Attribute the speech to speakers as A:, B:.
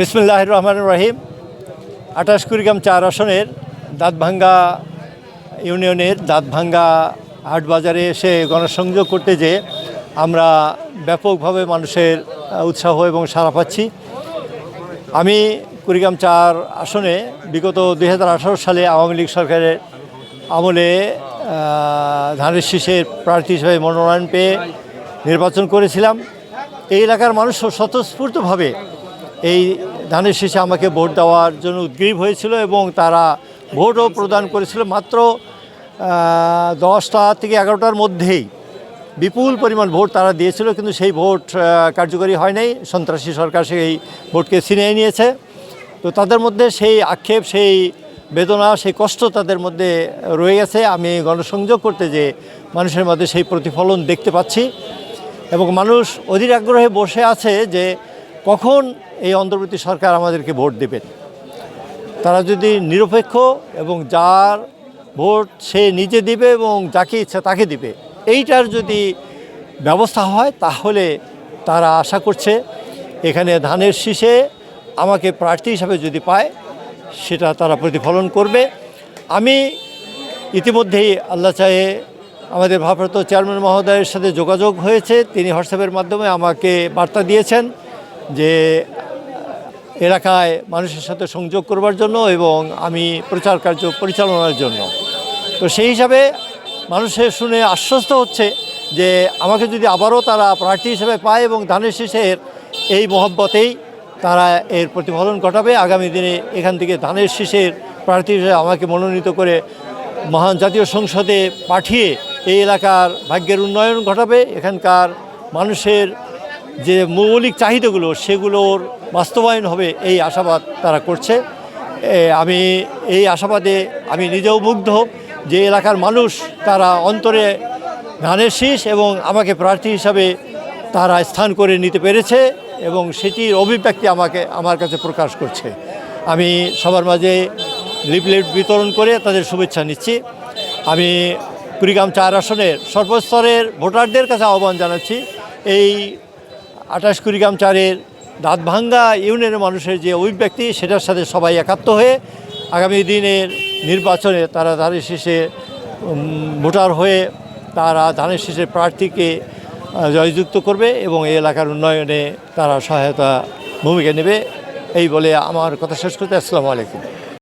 A: বিসমুল্লাহ রহমান রহিম। আঠাশ কুড়িগ্রাম চার আসনের দাঁতভাঙ্গা ইউনিয়নের দাঁতভাঙ্গা হাট বাজারে এসে গণসংযোগ করতে যে আমরা ব্যাপকভাবে মানুষের উৎসাহ এবং সাড়া পাচ্ছি। আমি কুড়িগ্রাম চার আসনে বিগত দু হাজার আঠারো সালে আওয়ামী লীগ সরকারের আমলে ধানের শীষের প্রার্থী হিসেবে মনোনয়ন পেয়ে নির্বাচন করেছিলাম। এই এলাকার মানুষও স্বতঃস্ফূর্তভাবে এই ধানের শীষে আমাকে ভোট দেওয়ার জন্য উদ্গ্রীব হয়েছিল এবং তারা ভোটও প্রদান করেছিল মাত্র দশটা থেকে এগারোটার মধ্যেই। বিপুল পরিমাণ ভোট তারা দিয়েছিল, কিন্তু সেই ভোট কার্যকরী হয় নাই। সন্ত্রাসী সরকার সেই ভোটকে ছিনিয়ে নিয়েছে। তো তাদের মধ্যে সেই আক্ষেপ, সেই বেদনা, সেই কষ্ট তাদের মধ্যে রয়ে গেছে। আমি গণসংযোগ করতে যে মানুষের মধ্যে সেই প্রতিফলন দেখতে পাচ্ছি এবং মানুষ অধীর আগ্রহে বসে আছে যে কখন এই অন্তর্বর্তী সরকার আমাদেরকে ভোট দেবেন তারা যদি নিরপেক্ষ এবং যার ভোট সে নিজে দিবে এবং যাকে ইচ্ছা তাকে দিবে, এইটার যদি ব্যবস্থা হয় তাহলে তারা আশা করছে এখানে ধানের শীষে আমাকে প্রার্থী হিসাবে যদি পায়, সেটা তারা প্রতিফলন করবে। আমি ইতিমধ্যেই আল্লাহ চাহে আমাদের ভারপ্রাপ্ত চেয়ারম্যান মহোদয়ের সাথে যোগাযোগ হয়েছে। তিনি হোয়াটসঅ্যাপের মাধ্যমে আমাকে বার্তা দিয়েছেন যে এলাকায় মানুষের সাথে সংযোগ করবার জন্য এবং আমি প্রচার কার্য পরিচালনার জন্য। তো সেই হিসাবে মানুষের শুনে আশ্বস্ত হচ্ছে যে আমাকে যদি আবারও তারা প্রার্থী হিসেবে পায় এবং ধানের শীষের এই মহব্বতেই তারা এর প্রতিফলন ঘটাবে, আগামী দিনে এখান থেকে ধানের শীষের প্রার্থী হিসেবে আমাকে মনোনীত করে মহান জাতীয় সংসদে পাঠিয়ে এই এলাকার ভাগ্যের উন্নয়ন ঘটাবে। এখানকার মানুষের যে মৌলিক চাহিদাগুলো সেগুলোর বাস্তবায়ন হবে এই আশাবাদ তারা করছে। আমি এই আশাবাদে আমি নিজেও মুগ্ধ যে এলাকার মানুষ তারা অন্তরে ধানের শীষ এবং আমাকে প্রার্থী হিসাবে তারা স্থান করে নিতে পেরেছে এবং সেটির অভিব্যক্তি আমাকে, আমার কাছে প্রকাশ করছে। আমি সবার মাঝে লিফলেট বিতরণ করে তাদের শুভেচ্ছা নিচ্ছি। আমি কুড়িগ্রাম চার আসনের সর্বস্তরের ভোটারদের কাছে আহ্বান জানাচ্ছি। এই আঠাশ কুড়িগ্রাম চারের দাঁতভাঙ্গা ইউনিয়নের মানুষের যে অভিব্যক্তি, সেটার সাথে সবাই একাত্ম হয়ে আগামী দিনের নির্বাচনে তারা ধানের শীষে ভোটার হয়ে তারা ধানের শীষের প্রার্থীকে জয়যুক্ত করবে এবং এই এলাকার উন্নয়নে তারা সহায়তা ভূমিকা নেবে। এই বলে আমার কথা শেষ করতে আসসালামু আলাইকুম।